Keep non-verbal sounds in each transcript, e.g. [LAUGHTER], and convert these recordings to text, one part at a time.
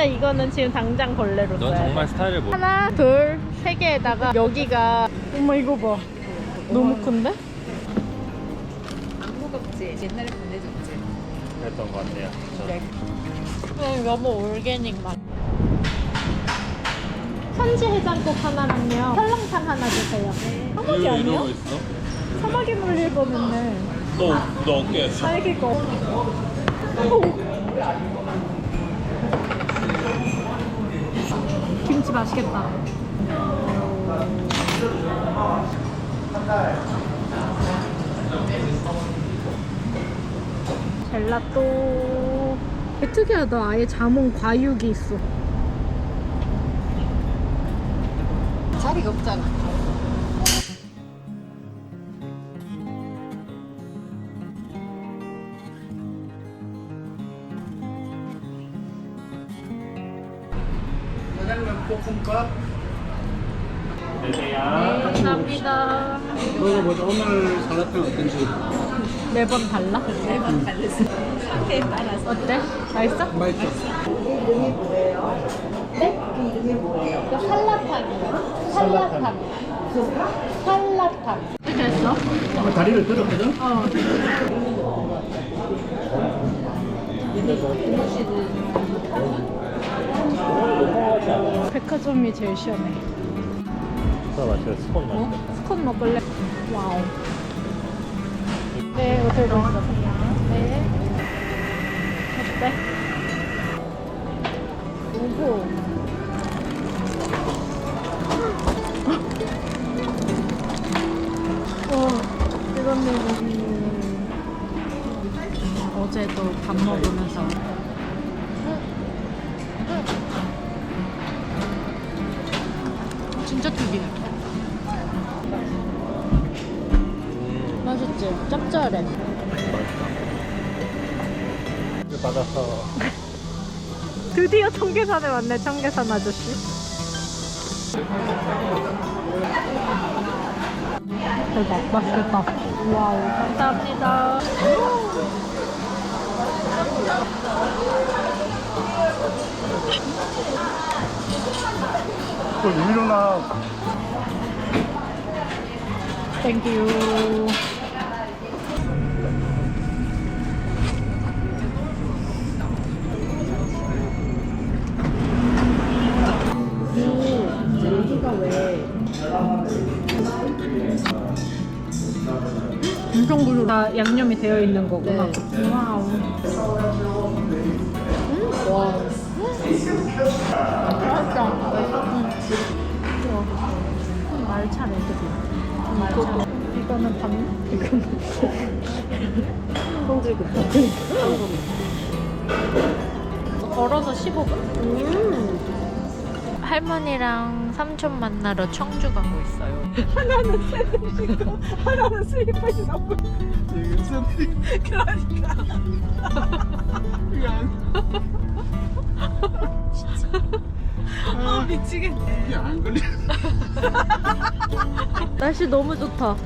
진짜 이거는 지금 당장 걸레로 넌 써야 정말 돼. 스타일을 못. 하나, 둘, 세 개에다가 여기가 어머 이거 봐. 너무 큰데? 안 무겁지? 옛날에 보내줬지? 그랬던 것 같아요. 저 네. 그냥 너무 올게닉 맛. 선지 해장국 하나랑요. 설렁탕 하나 주세요. 사막이 이러고 아니에요? 있어? 사막이 물릴 뻔했네. 너, 너 어깨. 딸기 거. 김치 맛있겠다. 젤라또. 되게 특이하다. 아예 자몽 과육이 있어. 자리가 없잖아. 감사합니다. 먹어보자. 오늘 살라탕 어떤지. 매번 달라? 매번. 상태에 따라서. [LAUGHS] 어때? 맛있어? 맛있어. 네? 이름이 뭐예요? 살라탕이요. 살라탕. 살라탕. 어떻게 했어? 어, 다리를 들었거든? 어. 백화점이 제일 시원해. 저 맛있어. 스콘 맛있어. 스콘 먹을래? 와우. 네, 어떻게 드세요? 네. 어때? 오고. 어, 이거는 어제도 밥 먹으면서 진짜 튀기네. 맛있지? 짭짤해. 받아서. [LAUGHS] 드디어 청계산에 왔네, 청계산 아저씨. 대박, 맛있겠다. 와우, 감사합니다. 또 땡큐. 여기가 왜 엄청 부드러워. 다 양념이 되어 있는 거구나. 네. 와우. 이거는 반, 이거는 성질급해. 걸어서 15분? 할머니랑 삼촌 만나러 청주 가고 있어요. 하나는 신고, 하나는 슬리퍼 신고. 그러니까. [LAUGHS] 아 미치겠네. 이게 안 걸려. [LAUGHS] 날씨 너무 좋다.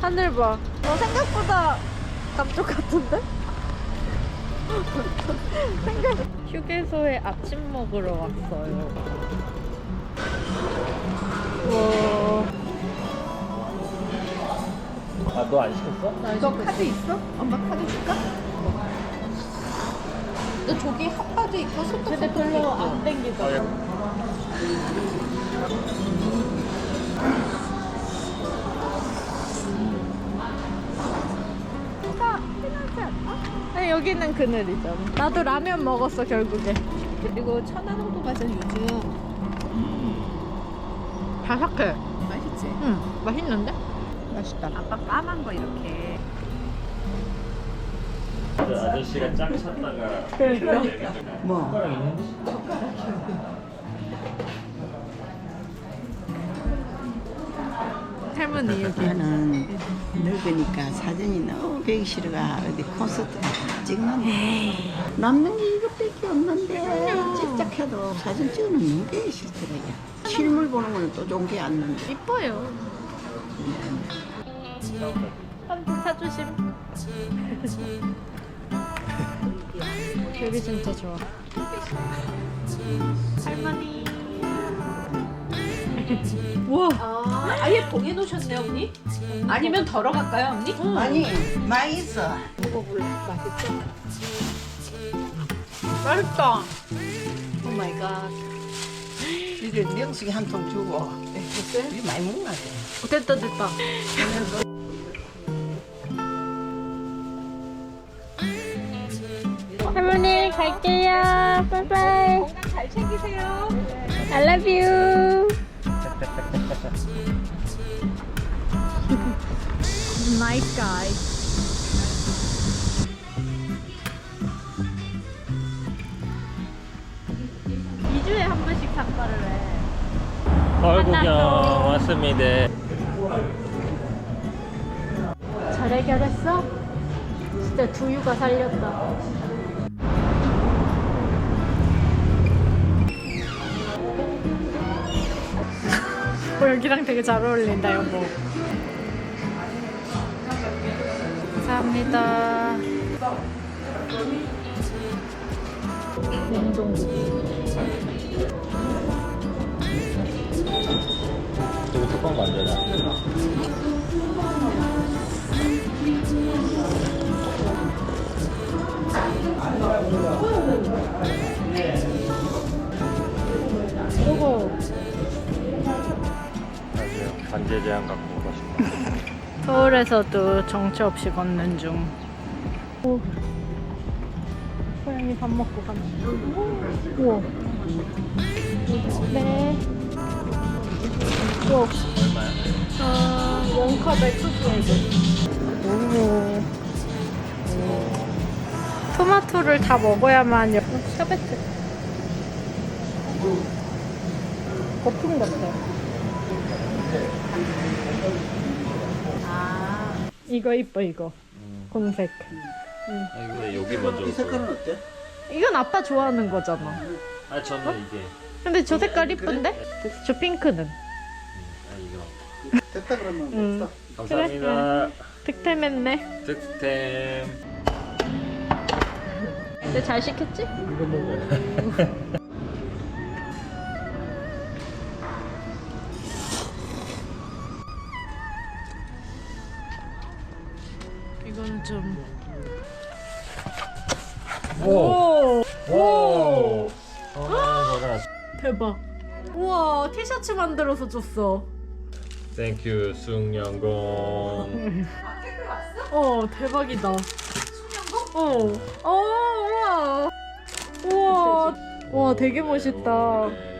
하늘 봐. 어, 생각보다 감쪽 같은데? [LAUGHS] 생각... 휴게소에 아침 먹으러 왔어요. 와. 아, 너 안 시켰어? 너 카드 있어? 엄마 카드 줄까? 너 저기 핫바도 있고 소떡 근데 별로 안 땡기더라. 아니 여기는 그늘이잖아. 나도 라면 먹었어 결국에. 그리고 천안홍도 과자 요즘 바삭해. 맛있지? 응, 맛있는데? 맛있다. 아빠 까만 거 이렇게 저 아저씨가 짝 찾다가. 그러니까. 뭐? 할머니 여기. 나는 늙으니까 사진이 너무 보기 싫어가 어디 콘서트 찍는데 남는 게 이것밖에 없는데 찍작해도 사진 찍는 너무 보기 싫더라고요 실물 보는 거는 또 좋은 게 않는데 이뻐요. 한번 사주심. 여기 진짜 좋아. 할머니. 우와. 아, 아예 봉해 놓으셨네요, 언니? 아니면 덜어 갈까요, 언니? 아니 많이 있어. 먹어볼래? 맛있어? 맛있다. 오 마이 갓. 이제 명숙이 한 통 주고. 우리 많이 먹나 봐. 됐다 됐다. [LAUGHS] 갈게요. 바이바이. 건강 잘 챙기세요. I love you. [LAUGHS] nice guy. 이주에한 번씩 삭발을 해. 서울 구경 만났어. 왔습니다. 잘 해결했어? 진짜 두유가 살렸다. 어, 여기랑 되게 잘 어울린다, 여보. 감사합니다. 저거 뚜껑 만져라. 맞아요. 관제 제한 갖고 온 것입니다. 서울에서도 정처 없이 걷는 중. 오. 고양이 밥 먹고 중. 우와. 네. 우와. 아, 원컵에 투스웨이드. 오. 토마토를 다 먹어야만 여... 어, 샤베트. 거품 같아. 아. 이거 이뻐 이거. 공색. 근데 여기 먼저. 이 색깔은 어때? 이건 아빠 좋아하는 거잖아. 아 저는 이게. 근데 저 색깔 이쁜데? 저 핑크는. 아 이거. 됐다 그러면 음. 됐다. 감사합니다. 득템했네. 득템. 근데 잘 시켰지? 이거 먹어. [LAUGHS] 티셔츠 만들어서 줬어. 땡큐 숭영공. 어 대박이다. 어. 어 우와. 우와. 와 되게 멋있다.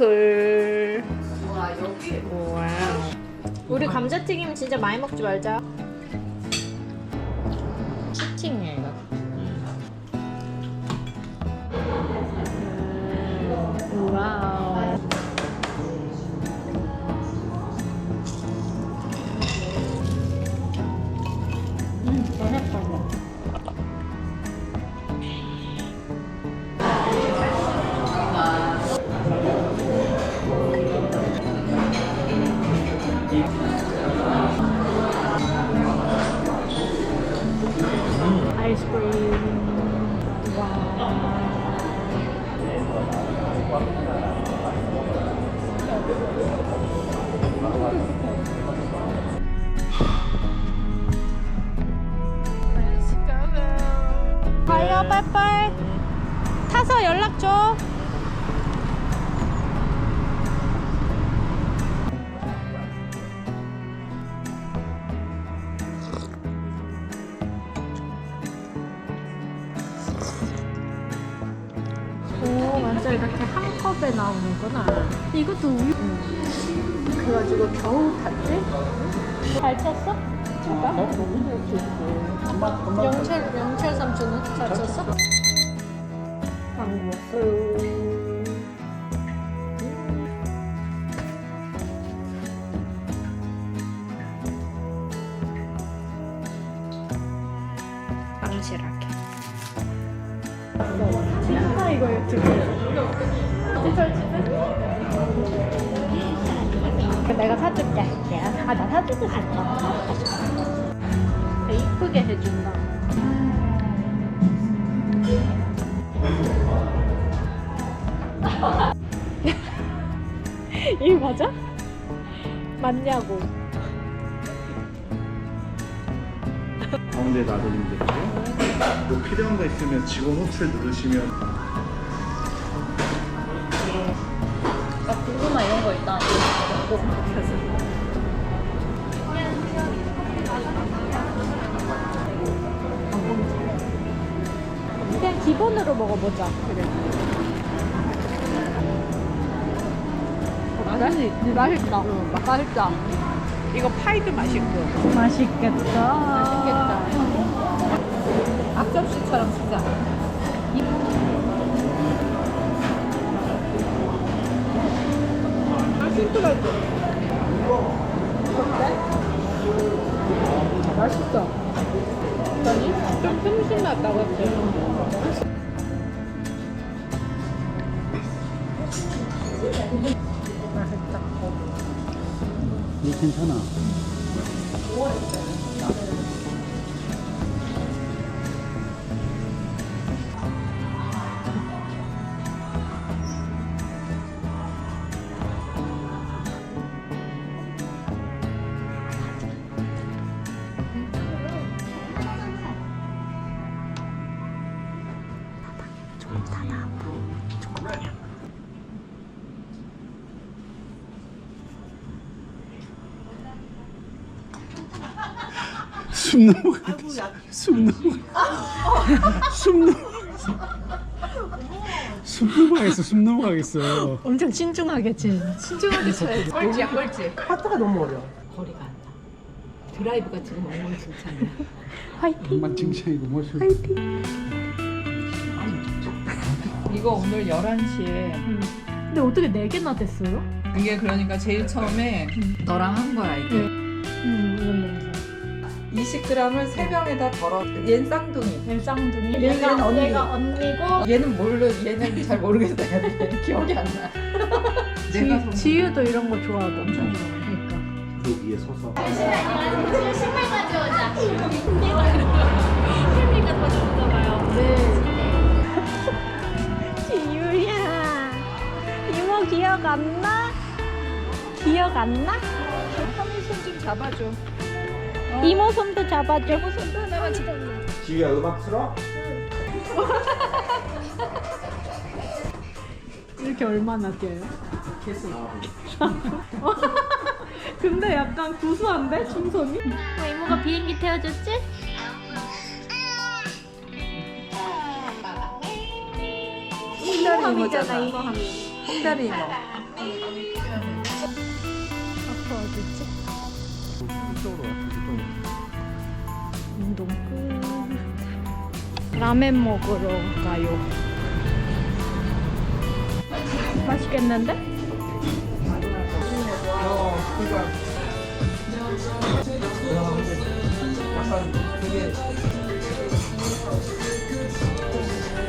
브링클. 우와. 우리 감자튀김 진짜 많이 먹지 말자. 가요, 빨빨. 타서 연락 줘. 오, 완전 이렇게 한 컵에 나오는구나. 이것도 우유. 그래가지고 겨우 탔지? 잘 쳤어? 명철 명철 삼촌은 잘 썼어? 방실하게. 아 이거 들고. 찌털 찌털. 내가 사줄게. 아, 나 사주고 싶다. 이쁘게 해준다. [LAUGHS] 이거 맞아? 맞냐고. 가운데 놔드리면 되고요. 뭐 필요한 거 있으면 직원 호출 누르시면 꼭 그냥 기본으로 먹어보자. 그래. 맛있지? 맛있다. 맛있다. 이거 파이도 맛있고 맛있겠다. 맛있겠다. 앞접시처럼 진짜 맛있어. 아니? 좀 슴슴하다, 그치? 맛있다. 이 괜찮아. 숨 넘어가겠어. 숨 넘어가. 숨 넘어가겠어. 숨 넘어가겠어. 숨 넘어가겠어. 엄청 신중하겠지? 신중하게 쳐야지 [LAUGHS] 꼴찌야 꼴찌 파트가 너무 어려워. 거리가 안 나 드라이브가 지금 엉망진창이야 화이팅! 엄만 칭찬이고 뭐지? 이거 오늘 11시에 근데 어떻게 4개나 됐어요? 이게 그러니까 제일 처음에 너랑 한 거야 이게 음, 이건 20g을 3병에다 덜어 얘는 쌍둥이 내 쌍둥이. 얘는 언니. 얘가 언니고. 얘는 모르 얘는 잘 모르겠다 얘는 [LAUGHS] 기억이 안나 [LAUGHS] 내가 지, 지유도 이런 거 좋아하던데. 그러니까. 그 위에 서서. 지유야. 이모 기억 안 나? 기억 안 나? 하민 손좀 잡아줘 이모 손도 잡아줘. 손도 하나만 잡아 지우야 음악 틀어? [LAUGHS] 이렇게 얼마나 뛰어요? 계속 [LAUGHS] 근데 약간 구수한데 춤선이? 어, 이모가 비행기 태워줬지? 홍다리 이모잖아. 홍다리 이모 아빠 어딨지? 이쪽으로. 운동 끝. 라멘 먹으러 가요. 맛있겠는데?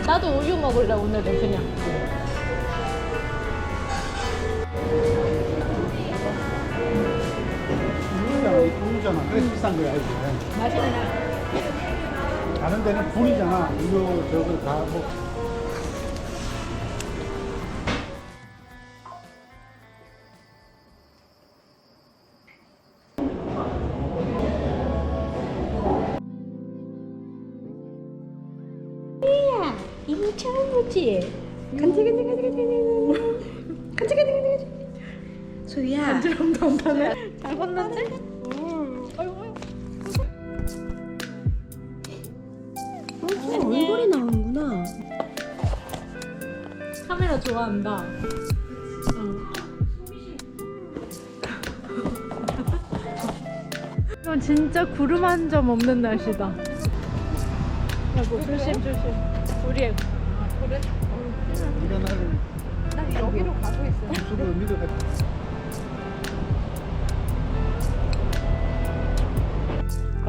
나도 우유 먹을래 오늘은 그냥. 불이잖아. 그래서 비싼 거야, 이게. 맛있나? 다른 데는 불이잖아. 이거, 저거 다 뭐. 이야, 이거 처음 보지? 간지, 간지, 간지, 간지, 간지. 간지, 간지, 간지, 간지. 소희야. 간지럼 단단해? 잘 봤는데? 아이고. 어, 얼굴이 나오는구나. 카메라 좋아한다. 이건 진짜 구름 한 점 없는 날씨다. 아이고 조심 조심. 우리 일어나는 나 여기로 가고 있어.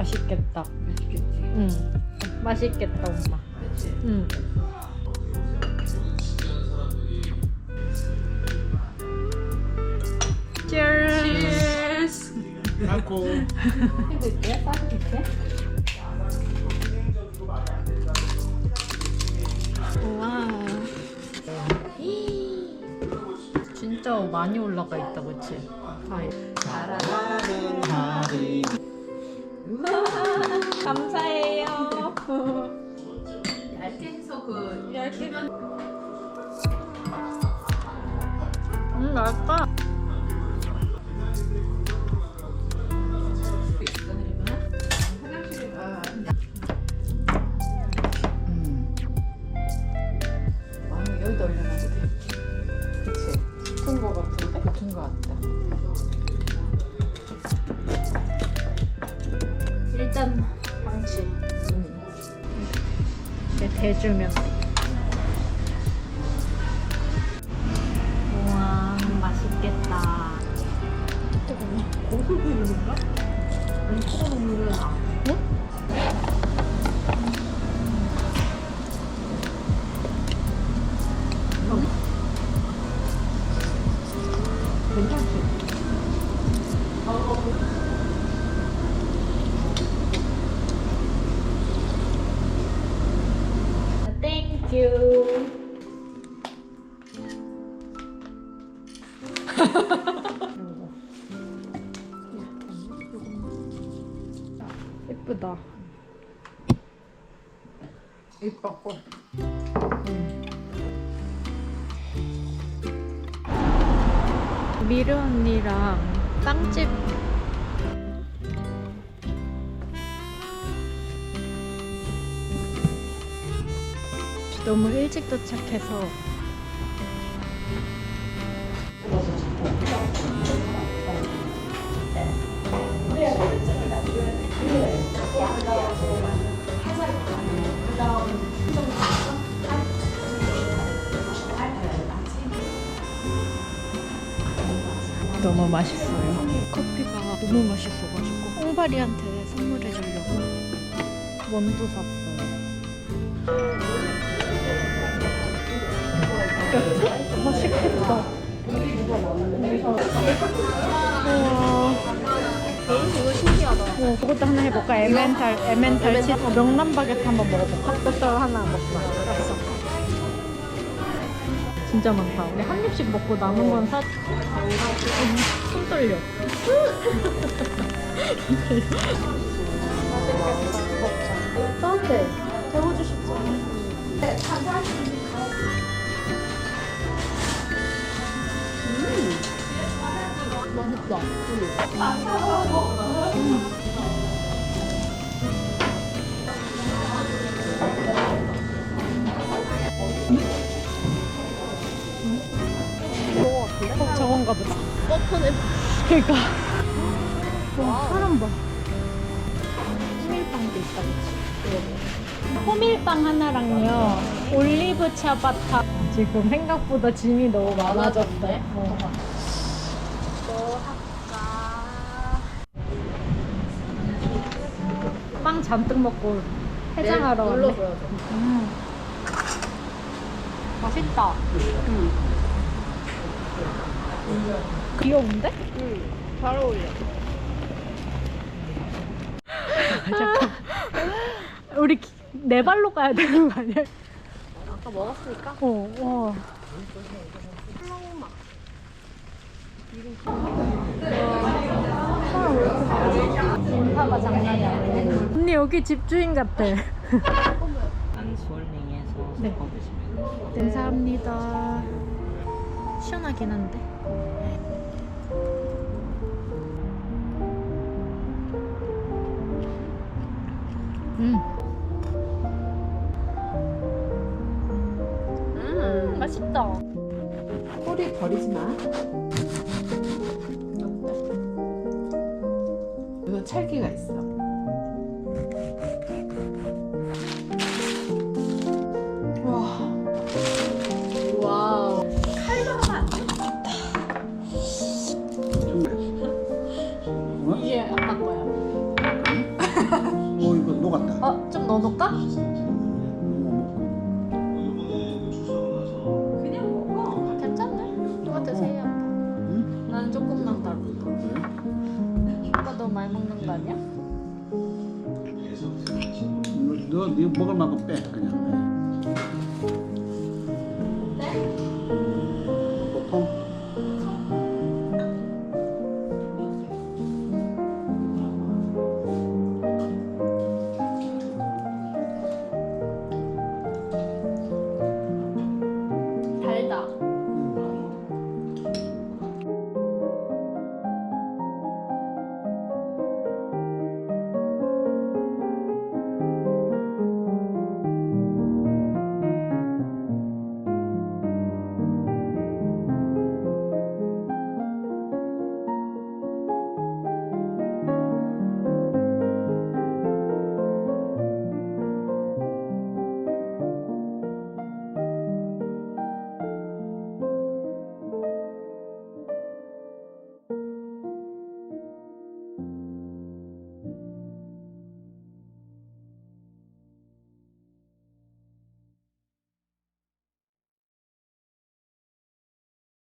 맛있겠다. 맛있겠지. 응. 맛있겠다 엄마. 그치? 응. 진짜 많이 올라가 있다, 그치? 과일. [LAUGHS] 감사해요. [LAUGHS] 얇게 해서 그 얇게만. 음, 맛있다. 방치. 응. 이제 대주면. 우와, 맛있겠다. 고소부위인가? 아니 소금물은 아. 괜 예쁘다. 이뻐 꽃. 미르 언니랑 빵집 너무 일찍 도착해서 너무 맛있어요. 커피가 너무 맛있어가지고 홍바리한테 선물해 주려고 원두 샀어요. [LAUGHS] 맛있겠다. 우와. 이거 신기하다. 어, 그것도 하나 해볼까? 에멘탈, 에멘탈 치 어, 명란 바게트 한번 먹어볼까? 그것도 하나 먹자. 알았어. 진짜 많다. 우리 한 입씩 먹고 남은 건 사. 음, 손 떨려. [LAUGHS] [LAUGHS] 나한테 데워주셨 그니까. 와, 사람 봐. 호밀빵도 있다, 그치? 호밀빵 하나랑요, 올리브 차바타. 지금 생각보다 짐이 너무 많아졌네. 어. 빵 잔뜩 먹고 해장하러 왔네. 눌러줘야죠. 음. 맛있다. 귀여운데? 잘 어울려. 잠깐. 우리 기- 네 발로 가야 되는 거 아니야? 아까 먹었으니까. 어, 와. 인사가 장난이 아니네. 언니 여기 집주인 같아. 안수월링에서 네. 섞어드시면 감사합니다. 시원하긴 한데. 음. 음, 맛있다. 꼬리 버리지 마. 먹을 만큼 빼